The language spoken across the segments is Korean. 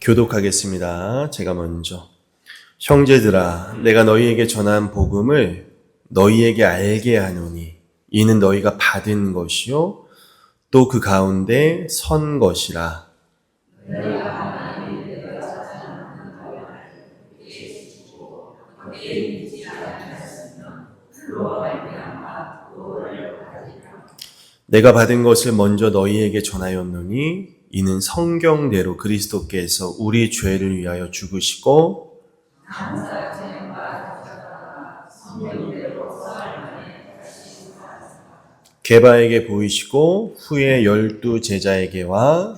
교독하겠습니다. 제가 먼저. 형제들아, 내가 너희에게 전한 복음을 너희에게 알게 하노니, 이는 너희가 받은 것이요, 또 그 가운데 선 것이라. 내가 받은 것을 먼저 너희에게 전하였노니 이는 성경대로 그리스도께서 우리 죄를 위하여 죽으시고 게바에게 보이시고 후에 열두 제자에게와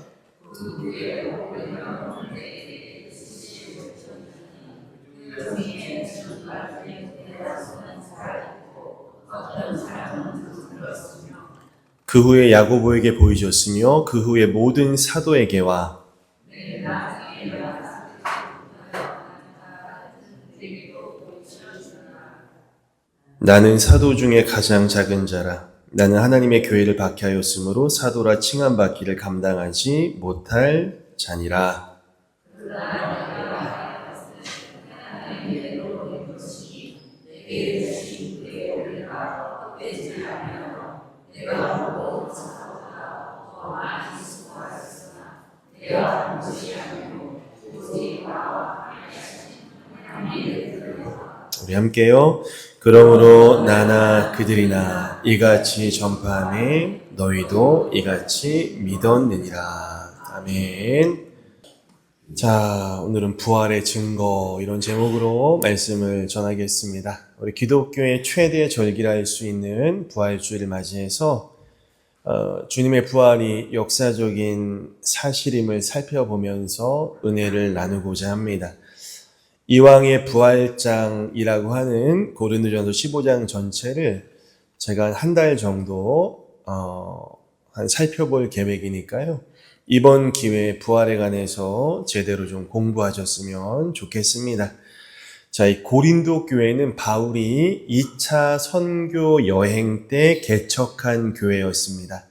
그 후에 야고보에게 보이셨으며 그 후에 모든 사도에게와 나는 사도 중에 가장 작은 자라. 나는 하나님의 교회를 박해하였으므로 사도라 칭함 받기를 감당하지 못할 자니라. 우리 함께요. 그러므로 나나 그들이나 이같이 전파함에 너희도 이같이 믿었느니라. 아멘. 자, 오늘은 부활의 증거 이런 제목으로 말씀을 전하겠습니다. 우리 기독교의 최대 절기라 할 수 있는 부활주의를 맞이해서 어, 주님의 부활이 역사적인 사실임을 살펴보면서 은혜를 나누고자 합니다. 이왕의 부활장이라고 하는 고린도전서 15장 전체를 제가 한 달 정도 어, 한 살펴볼 계획이니까요. 이번 기회에 부활에 관해서 제대로 좀 공부하셨으면 좋겠습니다. 자, 이 고린도 교회는 바울이 2차 선교 여행 때 개척한 교회였습니다.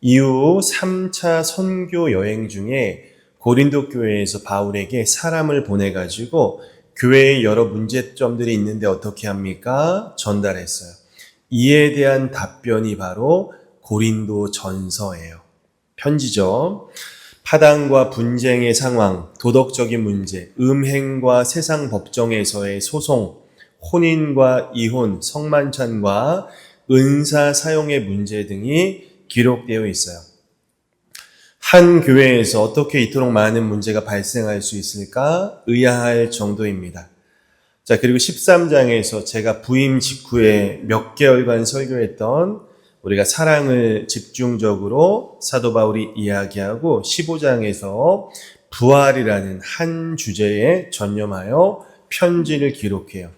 이후 3차 선교 여행 중에 고린도 교회에서 바울에게 사람을 보내가지고 교회의 여러 문제점들이 있는데 어떻게 합니까? 전달했어요. 이에 대한 답변이 바로 고린도 전서예요. 편지죠. 파당과 분쟁의 상황, 도덕적인 문제, 음행과 세상 법정에서의 소송, 혼인과 이혼, 성만찬과 은사 사용의 문제 등이 기록되어 있어요. 한 교회에서 어떻게 이토록 많은 문제가 발생할 수 있을까 의아할 정도입니다. 자, 그리고 13장에서 제가 부임 직후에 몇 개월간 설교했던 우리가 사랑을 집중적으로 사도 바울이 이야기하고 15장에서 부활이라는 한 주제에 전념하여 편지를 기록해요.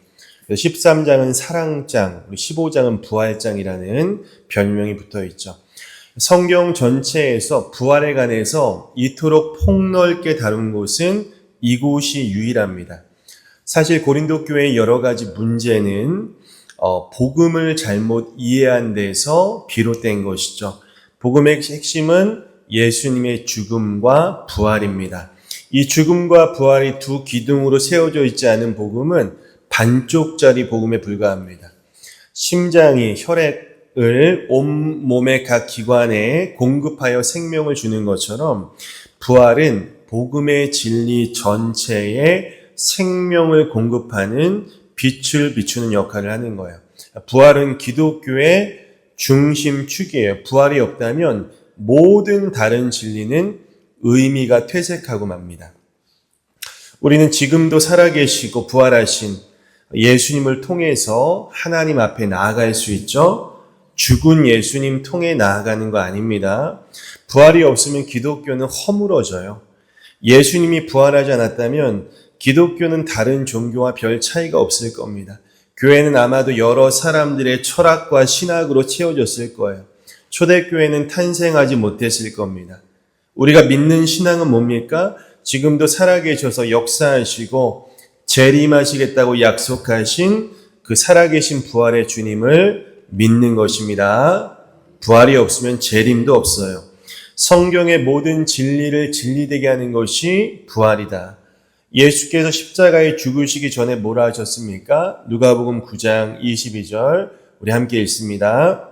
13장은 사랑장, 15장은 부활장이라는 별명이 붙어 있죠. 성경 전체에서 부활에 관해서 이토록 폭넓게 다룬 곳은 이곳이 유일합니다. 사실 고린도 교회의 여러 가지 문제는 어, 복음을 잘못 이해한 데서 비롯된 것이죠. 복음의 핵심은 예수님의 죽음과 부활입니다. 이 죽음과 부활이 두 기둥으로 세워져 있지 않은 복음은 반쪽짜리 복음에 불과합니다. 심장이 혈액을 온 몸의 각 기관에 공급하여 생명을 주는 것처럼 부활은 복음의 진리 전체에 생명을 공급하는 빛을 비추는 역할을 하는 거예요. 부활은 기독교의 중심축이에요. 부활이 없다면 모든 다른 진리는 의미가 퇴색하고 맙니다. 우리는 지금도 살아계시고 부활하신 예수님을 통해서 하나님 앞에 나아갈 수 있죠. 죽은 예수님 통해 나아가는 거 아닙니다. 부활이 없으면 기독교는 허물어져요. 예수님이 부활하지 않았다면 기독교는 다른 종교와 별 차이가 없을 겁니다. 교회는 아마도 여러 사람들의 철학과 신학으로 채워졌을 거예요. 초대교회는 탄생하지 못했을 겁니다. 우리가 믿는 신앙은 뭡니까? 지금도 살아계셔서 역사하시고 재림하시겠다고 약속하신 그 살아계신 부활의 주님을 믿는 것입니다. 부활이 없으면 재림도 없어요. 성경의 모든 진리를 진리되게 하는 것이 부활이다. 예수께서 십자가에 죽으시기 전에 뭐라 하셨습니까? 누가복음 9장 22절 우리 함께 읽습니다.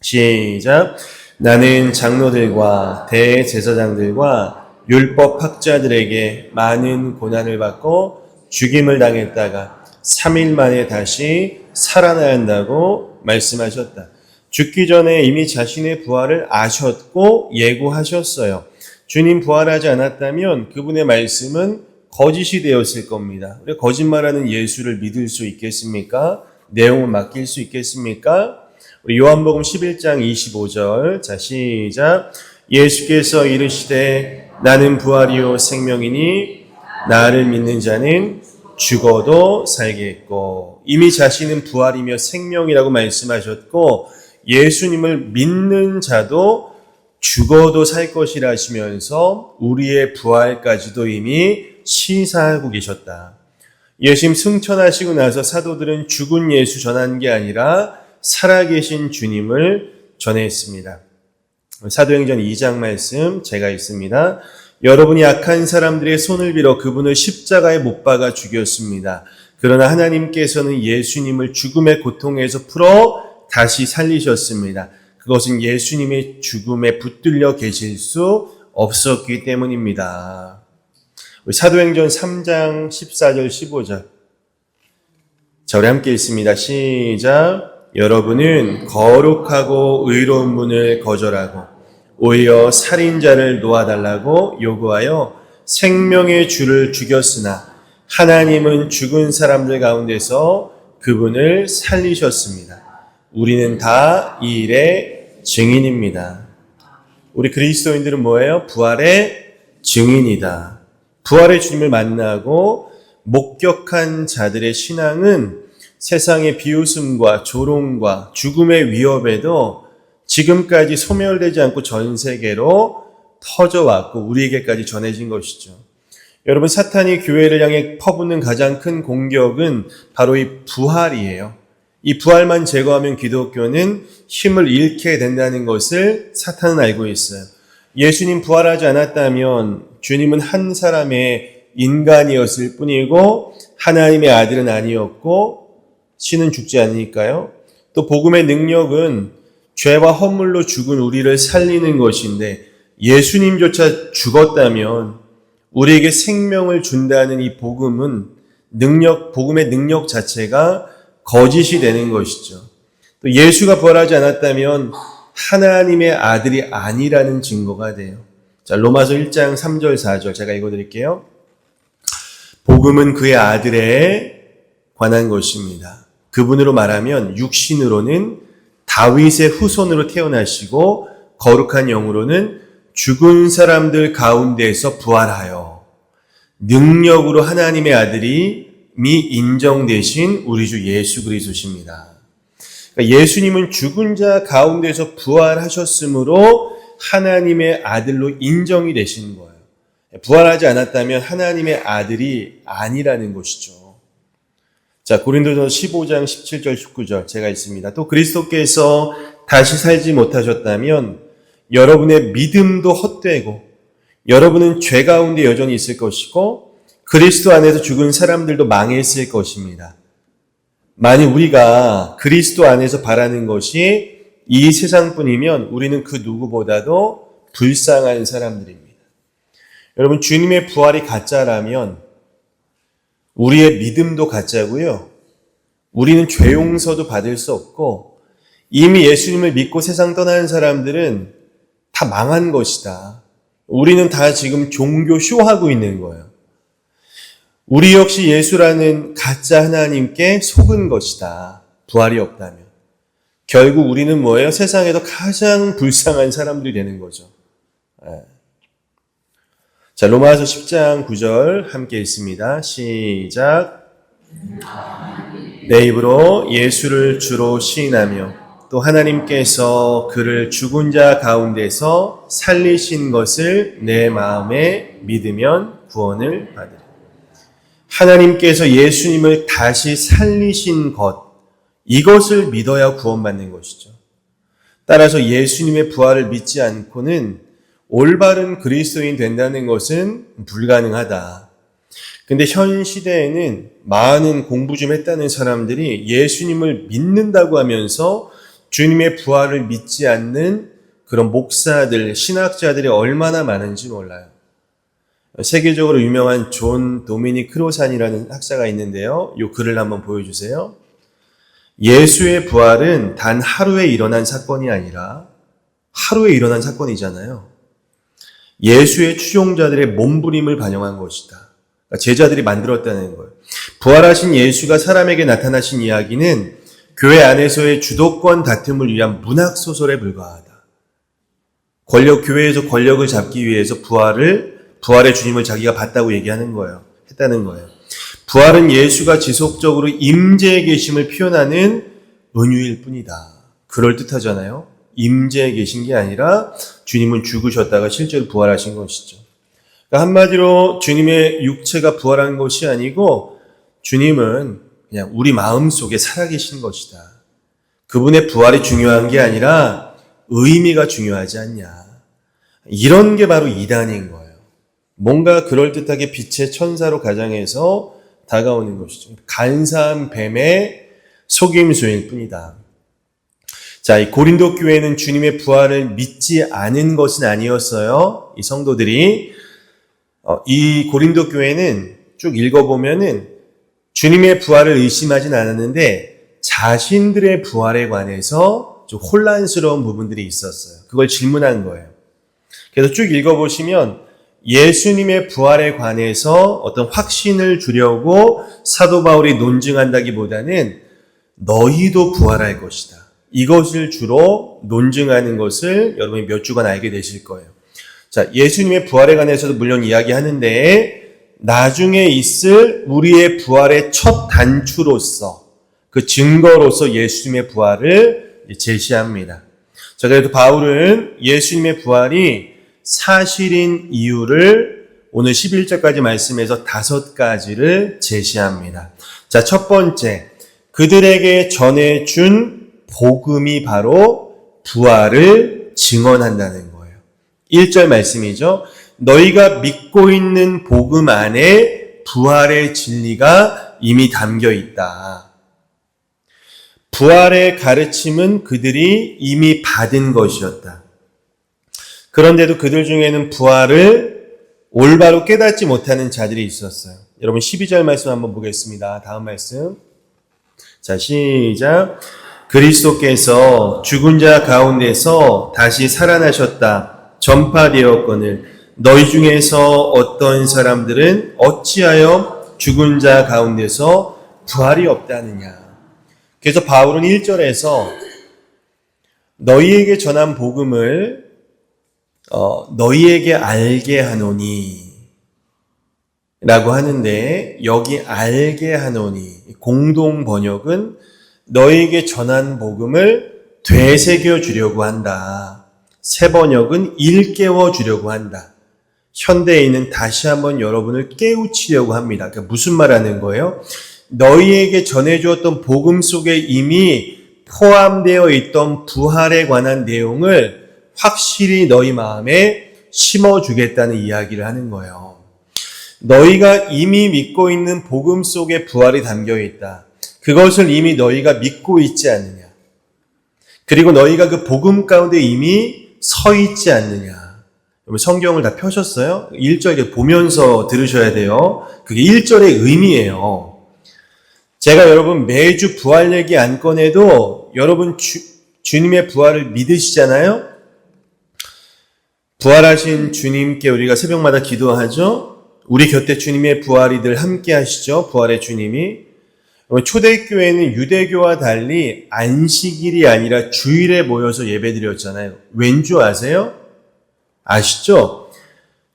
시작. 나는 장로들과 대제사장들과 율법 학자들에게 많은 고난을 받고 죽임을 당했다가 3일 만에 다시 살아나야 한다고 말씀하셨다. 죽기 전에 이미 자신의 부활을 아셨고 예고하셨어요. 주님 부활하지 않았다면 그분의 말씀은 거짓이 되었을 겁니다. 거짓말하는 예수를 믿을 수 있겠습니까? 내용을 맡길 수 있겠습니까? 우리 요한복음 11장 25절. 자, 시작. 예수께서 이르시되 나는 부활이요 생명이니 나를 믿는 자는 죽어도 살겠고 이미 자신은 부활이며 생명이라고 말씀하셨고 예수님을 믿는 자도 죽어도 살 것이라 하시면서 우리의 부활까지도 이미 시사하고 계셨다. 예수님 승천하시고 나서 사도들은 죽은 예수 전한 게 아니라 살아계신 주님을 전했습니다. 사도행전 2장 말씀 제가 있습니다. 여러분이 악한 사람들의 손을 빌어 그분을 십자가에 못 박아 죽였습니다. 그러나 하나님께서는 예수님을 죽음의 고통에서 풀어 다시 살리셨습니다. 그것은 예수님의 죽음에 붙들려 계실 수 없었기 때문입니다. 사도행전 3장 14절 15절. 자, 우리 함께 있습니다. 시작. 여러분은 거룩하고 의로운 분을 거절하고 오히려 살인자를 놓아달라고 요구하여 생명의 주를 죽였으나 하나님은 죽은 사람들 가운데서 그분을 살리셨습니다. 우리는 다 이 일의 증인입니다. 우리 그리스도인들은 뭐예요? 부활의 증인이다. 부활의 주님을 만나고 목격한 자들의 신앙은 세상의 비웃음과 조롱과 죽음의 위협에도 지금까지 소멸되지 않고 전 세계로 터져왔고 우리에게까지 전해진 것이죠. 여러분 사탄이 교회를 향해 퍼붓는 가장 큰 공격은 바로 이 부활이에요. 이 부활만 제거하면 기독교는 힘을 잃게 된다는 것을 사탄은 알고 있어요. 예수님 부활하지 않았다면 주님은 한 사람의 인간이었을 뿐이고 하나님의 아들은 아니었고 신은 죽지 않으니까요. 또 복음의 능력은 죄와 허물로 죽은 우리를 살리는 것인데 예수님조차 죽었다면 우리에게 생명을 준다는 이 복음은 능력, 복음의 능력 자체가 거짓이 되는 것이죠. 또 예수가 부활하지 않았다면 하나님의 아들이 아니라는 증거가 돼요. 자, 로마서 1장 3절 4절 제가 읽어 드릴게요. 복음은 그의 아들에 관한 것입니다. 그분으로 말하면 육신으로는 다윗의 후손으로 태어나시고 거룩한 영으로는 죽은 사람들 가운데서 부활하여 능력으로 하나님의 아들이 미 인정되신 우리 주 예수 그리스도십니다. 그러니까 예수님은 죽은 자 가운데서 부활하셨으므로 하나님의 아들로 인정이 되신 거예요. 부활하지 않았다면 하나님의 아들이 아니라는 것이죠. 자, 고린도서 15장 17절 19절 제가 있습니다. 또 그리스도께서 다시 살지 못하셨다면 여러분의 믿음도 헛되고 여러분은 죄 가운데 여전히 있을 것이고 그리스도 안에서 죽은 사람들도 망했을 것입니다. 만일 우리가 그리스도 안에서 바라는 것이 이 세상뿐이면 우리는 그 누구보다도 불쌍한 사람들입니다. 여러분, 주님의 부활이 가짜라면 우리의 믿음도 가짜고요. 우리는 죄 용서도 받을 수 없고 이미 예수님을 믿고 세상 떠나는 사람들은 다 망한 것이다. 우리는 다 지금 종교 쇼하고 있는 거예요. 우리 역시 예수라는 가짜 하나님께 속은 것이다. 부활이 없다면. 결국 우리는 뭐예요? 세상에서 가장 불쌍한 사람들이 되는 거죠. 예. 자, 로마서 10장 9절 함께 있습니다. 시작. 내 입으로 예수를 주로 시인하며 또 하나님께서 그를 죽은 자 가운데서 살리신 것을 내 마음에 믿으면 구원을 받으리. 하나님께서 예수님을 다시 살리신 것, 이것을 믿어야 구원받는 것이죠. 따라서 예수님의 부활을 믿지 않고는 올바른 그리스도인 된다는 것은 불가능하다. 근데 현 시대에는 많은 공부 좀 했다는 사람들이 예수님을 믿는다고 하면서 주님의 부활을 믿지 않는 그런 목사들, 신학자들이 얼마나 많은지 몰라요. 세계적으로 유명한 존 도미니 크로산이라는 학자가 있는데요. 이 글을 한번 보여주세요. 예수의 부활은 단 하루에 일어난 사건이 아니라 하루에 일어난 사건이잖아요. 예수의 추종자들의 몸부림을 반영한 것이다. 그러니까 제자들이 만들었다는 거예요. 부활하신 예수가 사람에게 나타나신 이야기는 교회 안에서의 주도권 다툼을 위한 문학 소설에 불과하다. 권력 교회에서 권력을 잡기 위해서 부활을 부활의 주님을 자기가 봤다고 얘기하는 거예요. 했다는 거예요. 부활은 예수가 지속적으로 임재에 계심을 표현하는 은유일 뿐이다. 그럴 듯하잖아요. 임재에 계신 게 아니라 주님은 죽으셨다가 실제로 부활하신 것이죠. 그러니까 한마디로 주님의 육체가 부활한 것이 아니고 주님은 그냥 우리 마음 속에 살아계신 것이다. 그분의 부활이 중요한 게 아니라 의미가 중요하지 않냐. 이런 게 바로 이단인 거예요. 뭔가 그럴듯하게 빛의 천사로 가장해서 다가오는 것이죠. 간사한 뱀의 속임수일 뿐이다. 자, 이 고린도 교회는 주님의 부활을 믿지 않은 것은 아니었어요. 이 성도들이 어, 이 고린도 교회는 쭉 읽어보면은 주님의 부활을 의심하진 않았는데 자신들의 부활에 관해서 좀 혼란스러운 부분들이 있었어요. 그걸 질문한 거예요. 그래서 쭉 읽어보시면 예수님의 부활에 관해서 어떤 확신을 주려고 사도 바울이 논증한다기보다는 너희도 부활할 것이다. 이것을 주로 논증하는 것을 여러분이 몇 주간 알게 되실 거예요. 자, 예수님의 부활에 관해서도 물론 이야기하는데 나중에 있을 우리의 부활의 첫 단추로서 그 증거로서 예수님의 부활을 제시합니다. 자, 그래도 바울은 예수님의 부활이 사실인 이유를 오늘 11절까지 말씀에서 다섯 가지를 제시합니다. 자, 첫 번째, 그들에게 전해준 복음이 바로 부활을 증언한다는 거예요. 1절 말씀이죠. 너희가 믿고 있는 복음 안에 부활의 진리가 이미 담겨 있다. 부활의 가르침은 그들이 이미 받은 것이었다. 그런데도 그들 중에는 부활을 올바로 깨닫지 못하는 자들이 있었어요. 여러분 12절 말씀 한번 보겠습니다. 다음 말씀. 자, 시작. 그리스도께서 죽은 자 가운데서 다시 살아나셨다. 전파되었거늘 너희 중에서 어떤 사람들은 어찌하여 죽은 자 가운데서 부활이 없다느냐. 그래서 바울은 1절에서 너희에게 전한 복음을 어, 너희에게 알게 하노니 라고 하는데 여기 알게 하노니 공동 번역은 너희에게 전한 복음을 되새겨 주려고 한다. 새 번역은 일깨워 주려고 한다. 현대인은 다시 한번 여러분을 깨우치려고 합니다. 그러니까 무슨 말 하는 거예요? 너희에게 전해주었던 복음 속에 이미 포함되어 있던 부활에 관한 내용을 확실히 너희 마음에 심어주겠다는 이야기를 하는 거예요. 너희가 이미 믿고 있는 복음 속에 부활이 담겨 있다. 그것을 이미 너희가 믿고 있지 않느냐. 그리고 너희가 그 복음 가운데 이미 서 있지 않느냐. 성경을 다 펴셨어요? 1절 보면서 들으셔야 돼요. 그게 1절의 의미예요. 제가 여러분 매주 부활 얘기 안 꺼내도 여러분 주, 주님의 부활을 믿으시잖아요? 부활하신 주님께 우리가 새벽마다 기도하죠? 우리 곁에 주님의 부활이 늘 함께 하시죠? 부활의 주님이. 초대교회는 유대교와 달리 안식일이 아니라 주일에 모여서 예배 드렸잖아요. 왠 줄 아세요? 아시죠?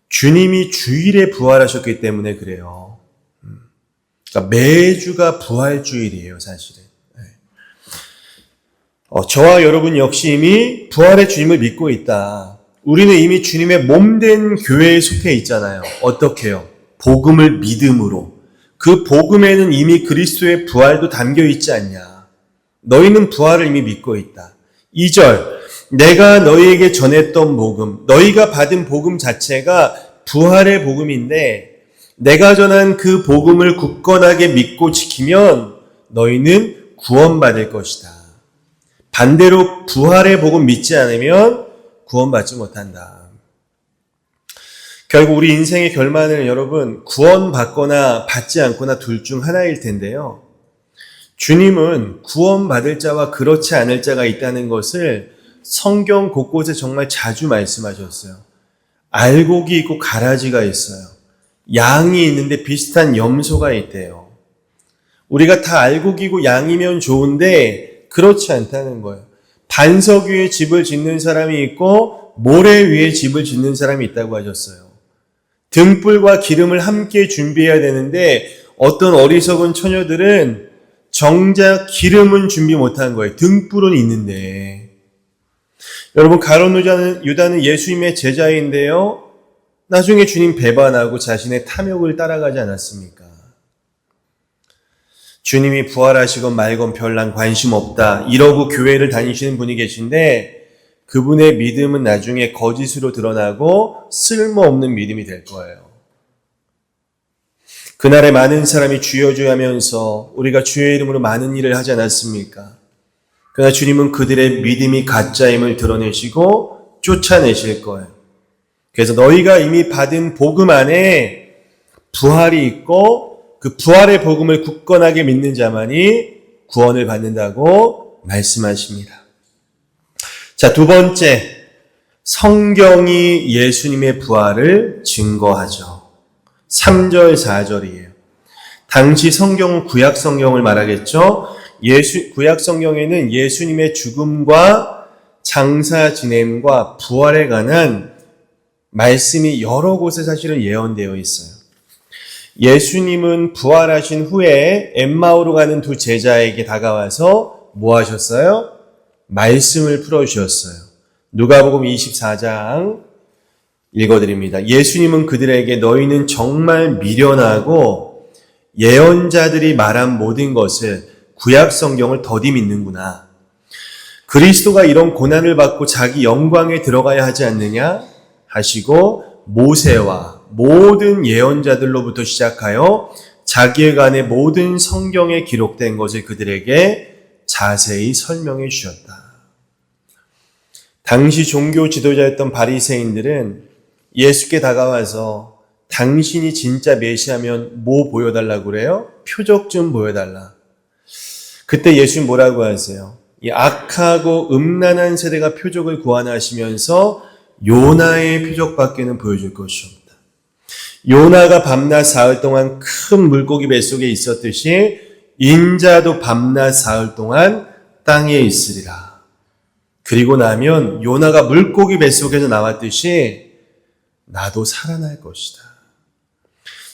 주님이 주일에 부활하셨기 때문에 그래요. 음. 그러니까 매주가 부활주일이에요, 사실은. 네. 어, 저와 여러분 역시 이미 부활의 주님을 믿고 있다. 우리는 이미 주님의 몸된 교회에 속해 있잖아요. 어떻게요? 복음을 믿음으로. 그 복음에는 이미 그리스도의 부활도 담겨 있지 않냐. 너희는 부활을 이미 믿고 있다. 2절. 내가 너희에게 전했던 복음, 너희가 받은 복음 자체가 부활의 복음인데 내가 전한 그 복음을 굳건하게 믿고 지키면 너희는 구원받을 것이다. 반대로 부활의 복음 믿지 않으면 구원받지 못한다. 결국 우리 인생의 결말은 여러분 구원받거나 받지 않거나 둘 중 하나일 텐데요. 주님은 구원받을 자와 그렇지 않을 자가 있다는 것을 성경 곳곳에 정말 자주 말씀하셨어요. 알곡이 있고 가라지가 있어요. 양이 있는데 비슷한 염소가 있대요. 우리가 다 알곡이고 양이면 좋은데 그렇지 않다는 거예요. 반석 위에 집을 짓는 사람이 있고 모래 위에 집을 짓는 사람이 있다고 하셨어요. 등불과 기름을 함께 준비해야 되는데 어떤 어리석은 처녀들은 정작 기름은 준비 못한 거예요. 등불은 있는데. 여러분 가론 유다는, 유다는 예수님의 제자인데요. 나중에 주님 배반하고 자신의 탐욕을 따라가지 않았습니까? 주님이 부활하시건 말건 별난 관심 없다. 이러고 교회를 다니시는 분이 계신데 그분의 믿음은 나중에 거짓으로 드러나고 쓸모없는 믿음이 될 거예요. 그날에 많은 사람이 주여 주여 하면서 우리가 주의 이름으로 많은 일을 하지 않았습니까? 그러나 주님은 그들의 믿음이 가짜임을 드러내시고 쫓아내실 거예요. 그래서 너희가 이미 받은 복음 안에 부활이 있고 그 부활의 복음을 굳건하게 믿는 자만이 구원을 받는다고 말씀하십니다. 자, 두 번째. 성경이 예수님의 부활을 증거하죠. 3절, 4절이에요. 당시 성경은 구약 성경을 말하겠죠. 예수, 구약 성경에는 예수님의 죽음과 장사 지냄과 부활에 관한 말씀이 여러 곳에 사실은 예언되어 있어요. 예수님은 부활하신 후에 엠마오로 가는 두 제자에게 다가와서 뭐 하셨어요? 말씀을 풀어주셨어요. 누가복음 24장 읽어드립니다. 예수님은 그들에게 너희는 정말 미련하고 예언자들이 말한 모든 것을 구약 성경을 더디 믿는구나. 그리스도가 이런 고난을 받고 자기 영광에 들어가야 하지 않느냐 하시고 모세와 모든 예언자들로부터 시작하여 자기의 모든 성경에 기록된 것을 그들에게 자세히 설명해 주셨다. 당시 종교 지도자였던 바리새인들은 예수께 다가와서 당신이 진짜 메시하면 뭐 보여달라고 그래요? 표적 좀 보여달라. 그때 예수님 뭐라고 하세요? 이 악하고 음란한 세대가 표적을 구하하시면서 요나의 표적밖에는 보여줄 것이 없다. 요나가 밤낮 사흘 동안 큰 물고기 뱃속에 있었듯이 인자도 밤낮 사흘 동안 땅에 있으리라. 그리고 나면 요나가 물고기 뱃속에서 나왔듯이 나도 살아날 것이다.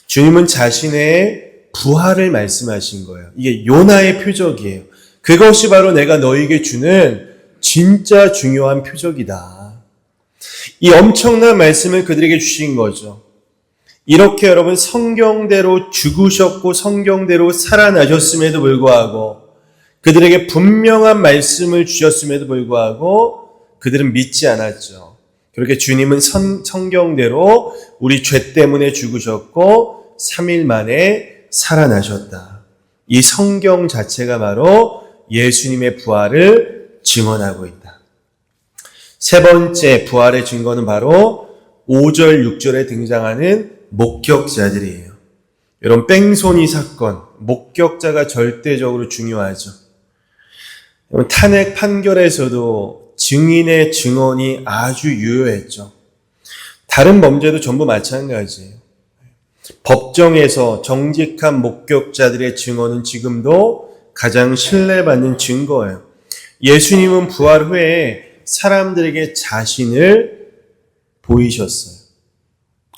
주님은 자신의 부활을 말씀하신 거예요. 이게 요나의 표적이에요. 그것이 바로 내가 너에게 주는 진짜 중요한 표적이다. 이 엄청난 말씀을 그들에게 주신 거죠. 이렇게 여러분 성경대로 죽으셨고 성경대로 살아나셨음에도 불구하고 그들에게 분명한 말씀을 주셨음에도 불구하고 그들은 믿지 않았죠. 그렇게 주님은 선, 성경대로 우리 죄 때문에 죽으셨고 3일 만에 살아나셨다. 이 성경 자체가 바로 예수님의 부활을 증언하고 있다. 세 번째 부활의 증거는 바로 5절, 6절에 등장하는 목격자들이에요. 여러분, 뺑소니 사건, 목격자가 절대적으로 중요하죠. 탄핵 판결에서도 증인의 증언이 아주 유효했죠. 다른 범죄도 전부 마찬가지예요. 법정에서 정직한 목격자들의 증언은 지금도 가장 신뢰받는 증거예요. 예수님은 부활 후에 사람들에게 자신을 보이셨어요.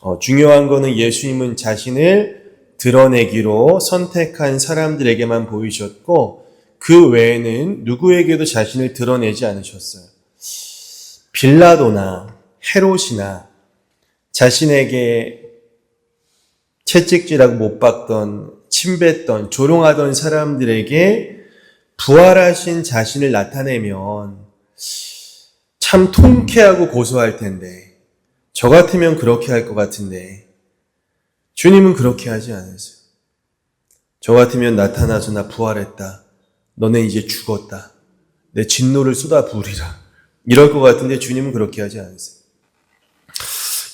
어, 중요한 거는 예수님은 자신을 드러내기로 선택한 사람들에게만 보이셨고 그 외에는 누구에게도 자신을 드러내지 않으셨어요. 빌라도나 헤롯이나 자신에게 채찍질하고 못 박던 침뱉던 조롱하던 사람들에게 부활하신 자신을 나타내면 참 통쾌하고 고소할 텐데, 저 같으면 그렇게 할 것 같은데, 주님은 그렇게 하지 않으세요. 저 같으면 나타나서 나 부활했다. 너네 이제 죽었다. 내 진노를 쏟아 부으리라. 이럴 것 같은데 주님은 그렇게 하지 않으세요.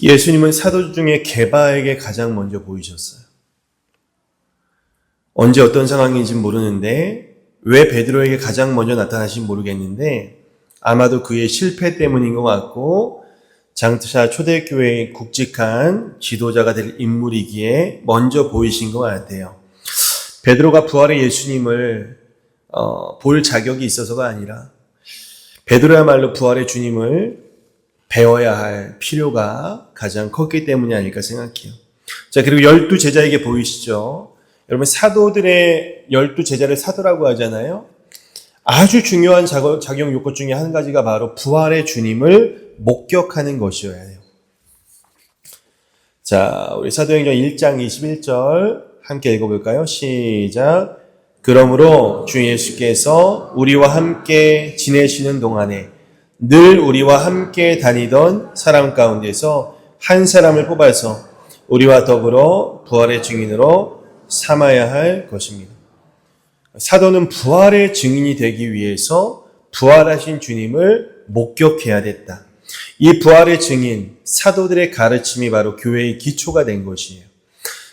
예수님은 사도 중에 개바에게 가장 먼저 보이셨어요. 언제 어떤 상황인지 모르는데 왜 베드로에게 가장 먼저 나타나신 모르겠는데 아마도 그의 실패 때문인 것 같고 장차 초대교회의 굵직한 지도자가 될 인물이기에 먼저 보이신 것 같아요. 베드로가 부활의 예수님을 어, 볼 자격이 있어서가 아니라 베드로야말로 부활의 주님을 배워야 할 필요가 가장 컸기 때문이 아닐까 생각해요. 자, 그리고 열두 제자에게 보이시죠? 여러분, 사도들의 열두 제자를 사도라고 하잖아요. 아주 중요한 작용 요건 중에 한 가지가 바로 부활의 주님을 목격하는 것이어야 해요. 자, 우리 사도행전 1장 21절 함께 읽어볼까요? 시작. 그러므로 주 예수께서 우리와 함께 지내시는 동안에 늘 우리와 함께 다니던 사람 가운데서 한 사람을 뽑아서 우리와 더불어 부활의 증인으로 삼아야 할 것입니다. 사도는 부활의 증인이 되기 위해서 부활하신 주님을 목격해야 됐다. 이 부활의 증인, 사도들의 가르침이 바로 교회의 기초가 된 것이에요.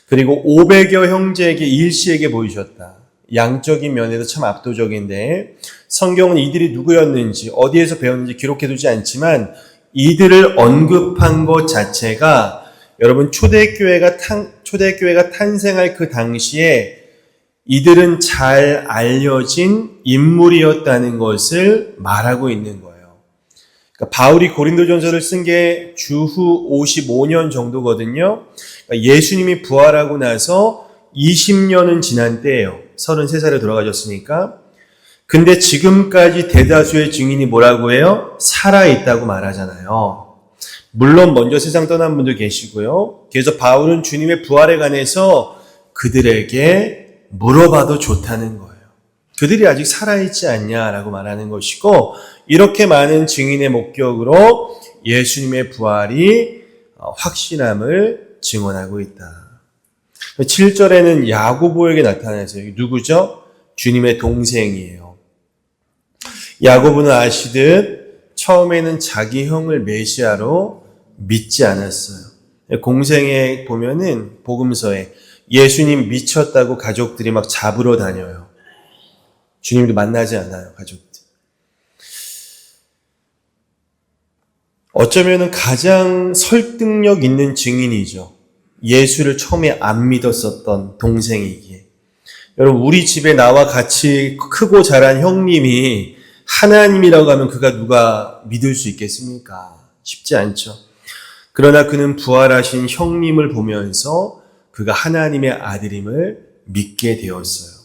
그리고 500여 형제에게 일시에게 보이셨다. 양적인 면에서 참 압도적인데 성경은 이들이 누구였는지 어디에서 배웠는지 기록해두지 않지만 이들을 언급한 것 자체가 여러분 초대교회가 탄, 초대교회가 탄생할 그 당시에 이들은 잘 알려진 인물이었다는 것을 말하고 있는 거예요. 그러니까 바울이 고린도전서를 쓴 게 주후 55년 정도거든요. 그러니까 예수님이 부활하고 나서 20년은 지난 때예요. 33살에 돌아가셨으니까. 근데 지금까지 대다수의 증인이 뭐라고 해요? 살아있다고 말하잖아요. 물론 먼저 세상 떠난 분도 계시고요. 그래서 바울은 주님의 부활에 관해서 그들에게 물어봐도 좋다는 거예요. 그들이 아직 살아있지 않냐라고 말하는 것이고, 이렇게 많은 증인의 목격으로 예수님의 부활이 확신함을 증언하고 있다. 7절에는 야고보에게 나타나서 누구죠? 주님의 동생이에요. 야고보는 아시듯 처음에는 자기 형을 메시아로 믿지 않았어요. 공생에 보면은 복음서에 예수님 미쳤다고 가족들이 막 잡으러 다녀요. 주님도 만나지 않아요, 가족들. 어쩌면은 가장 설득력 있는 증인이죠. 예수를 처음에 안 믿었었던 동생이기에. 여러분, 우리 집에 나와 같이 크고 자란 형님이 하나님이라고 하면 그가 누가 믿을 수 있겠습니까? 쉽지 않죠. 그러나 그는 부활하신 형님을 보면서 그가 하나님의 아들임을 믿게 되었어요.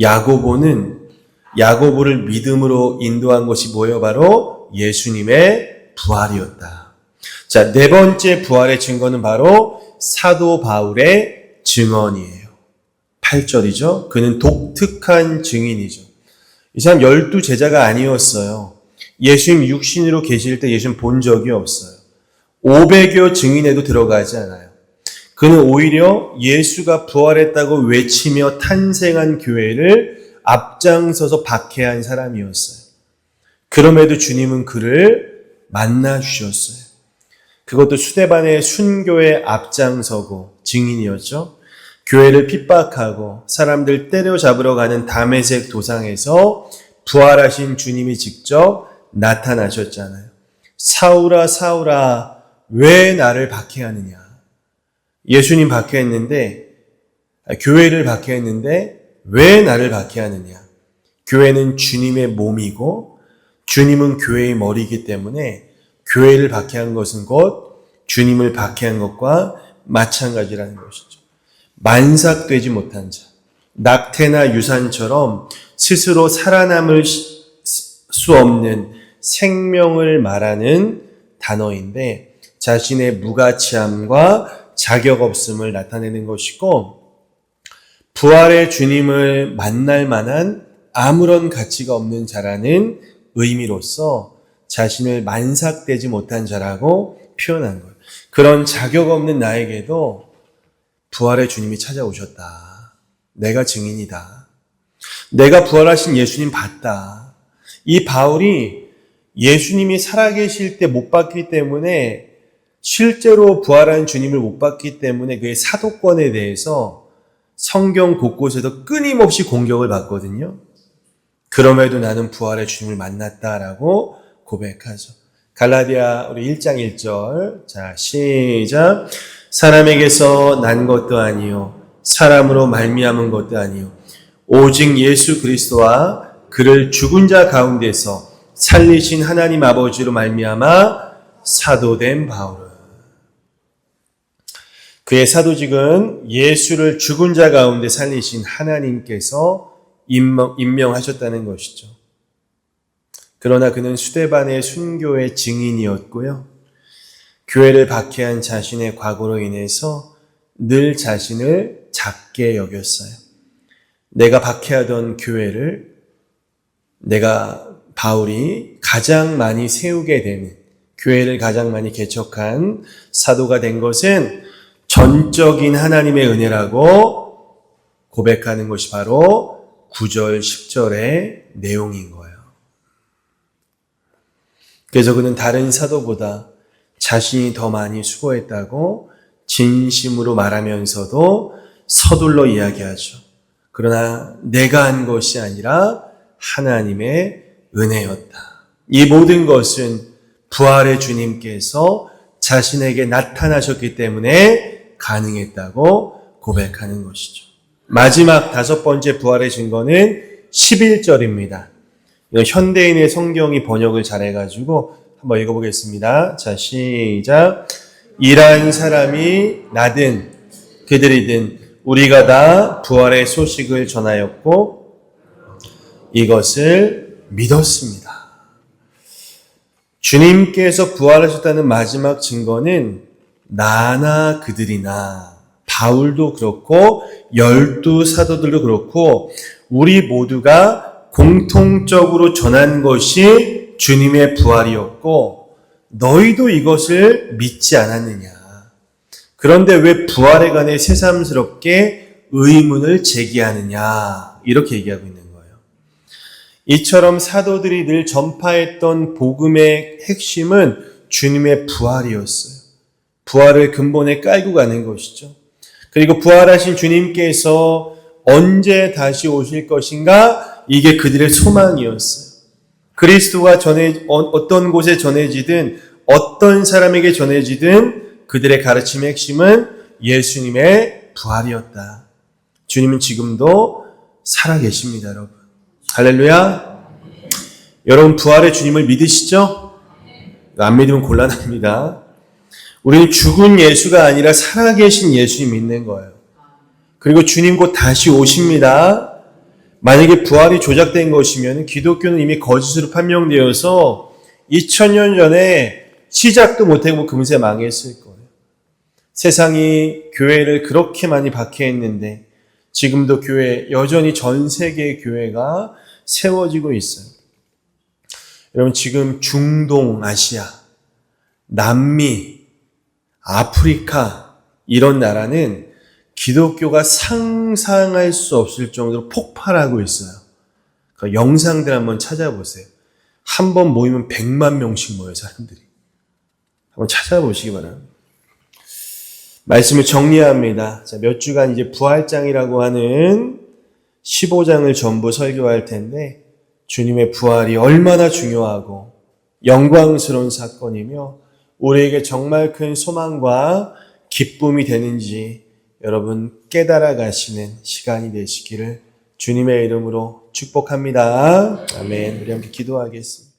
야고보는 야고보를 믿음으로 인도한 것이 뭐예요? 바로 예수님의 부활이었다. 자, 네 번째 부활의 증거는 바로 사도 바울의 증언이에요. 8절이죠. 그는 독특한 증인이죠. 이 사람 열두 제자가 아니었어요. 예수님 육신으로 계실 때 예수님 본 적이 없어요. 500여 증인에도 들어가지 않아요. 그는 오히려 예수가 부활했다고 외치며 탄생한 교회를 앞장서서 박해한 사람이었어요. 그럼에도 주님은 그를 만나 주셨어요. 그것도 수대반의 순교에 앞장서고 증인이었죠. 교회를 핍박하고 사람들 때려잡으러 가는 담에색 도상에서 부활하신 주님이 직접 나타나셨잖아요. 사울아 사울아 왜 나를 박해하느냐? 예수님 박해했는데 교회를 박해했는데 왜 나를 박해하느냐? 교회는 주님의 몸이고 주님은 교회의 머리이기 때문에 교회를 박해한 것은 곧 주님을 박해한 것과 마찬가지라는 것이죠. 만삭되지 못한 자, 낙태나 유산처럼 스스로 살아남을 수 없는 생명을 말하는 단어인데 자신의 무가치함과 자격 없음을 나타내는 것이고 부활의 주님을 만날 만한 아무런 가치가 없는 자라는 의미로서 자신을 만삭되지 못한 자라고 표현한 거예요. 그런 자격 없는 나에게도 부활의 주님이 찾아오셨다. 내가 증인이다. 내가 부활하신 예수님 봤다. 이 바울이 예수님이 살아계실 때 못 봤기 때문에 실제로 부활한 주님을 못 봤기 때문에 그의 사도권에 대해서 성경 곳곳에서 끊임없이 공격을 받거든요. 그럼에도 나는 부활의 주님을 만났다라고 고백하죠. 갈라디아 우리 1장 1절. 자, 시작. 사람에게서 난 것도 아니요 사람으로 말미암은 것도 아니요 오직 예수 그리스도와 그를 죽은 자 가운데서 살리신 하나님 아버지로 말미암아 사도된 바울은 그의 사도직은 예수를 죽은 자 가운데 살리신 하나님께서 임명, 임명하셨다는 것이죠. 그러나 그는 수데반의 순교의 증인이었고요. 교회를 박해한 자신의 과거로 인해서 늘 자신을 작게 여겼어요. 내가 박해하던 교회를 내가 바울이 가장 많이 세우게 되는 교회를 가장 많이 개척한 사도가 된 것은 전적인 하나님의 은혜라고 고백하는 것이 바로 9절, 10절의 내용인 거예요. 그래서 그는 다른 사도보다 자신이 더 많이 수고했다고 진심으로 말하면서도 서둘러 이야기하죠. 그러나 내가 한 것이 아니라 하나님의 은혜였다. 이 모든 것은 부활의 주님께서 자신에게 나타나셨기 때문에 가능했다고 고백하는 것이죠. 마지막 다섯 번째 부활의 증거는 11절입니다. 이건 현대인의 성경이 번역을 잘해가지고 한번 읽어보겠습니다. 자, 시작. 이러한 사람이 나든 그들이든 우리가 다 부활의 소식을 전하였고 이것을 믿었습니다. 주님께서 부활하셨다는 마지막 증거는 나나 그들이나 바울도 그렇고 열두 사도들도 그렇고 우리 모두가 공통적으로 전한 것이 주님의 부활이었고 너희도 이것을 믿지 않았느냐. 그런데 왜 부활에 관해 새삼스럽게 의문을 제기하느냐. 이렇게 얘기하고 있는 거예요. 이처럼 사도들이 늘 전파했던 복음의 핵심은 주님의 부활이었어요. 부활을 근본에 깔고 가는 것이죠. 그리고 부활하신 주님께서 언제 다시 오실 것인가? 이게 그들의 소망이었어요. 그리스도가 전해, 어, 어떤 곳에 전해지든, 어떤 사람에게 전해지든, 그들의 가르침의 핵심은 예수님의 부활이었다. 주님은 지금도 살아계십니다, 여러분. 할렐루야. 여러분, 부활의 주님을 믿으시죠? 안 믿으면 곤란합니다. 우리는 죽은 예수가 아니라 살아계신 예수님 믿는 거예요. 그리고 주님 곧 다시 오십니다. 만약에 부활이 조작된 것이면 기독교는 이미 거짓으로 판명되어서 2000년 전에 시작도 못하고 금세 망했을 거예요. 세상이 교회를 그렇게 많이 박해했는데 지금도 교회, 여전히 전 세계의 교회가 세워지고 있어요. 여러분, 지금 중동, 아시아, 남미, 아프리카, 이런 나라는 기독교가 상상할 수 없을 정도로 폭발하고 있어요. 그 영상들 한번 찾아보세요. 한 번 모이면 100만 명씩 모여 사람들이. 한번 찾아보시기 바랍니다. 말씀을 정리합니다. 자, 몇 주간 이제 부활장이라고 하는 15장을 전부 설교할 텐데 주님의 부활이 얼마나 중요하고 영광스러운 사건이며 우리에게 정말 큰 소망과 기쁨이 되는지 여러분 깨달아 가시는 시간이 되시기를 주님의 이름으로 축복합니다. 아멘. 우리 함께 기도하겠습니다.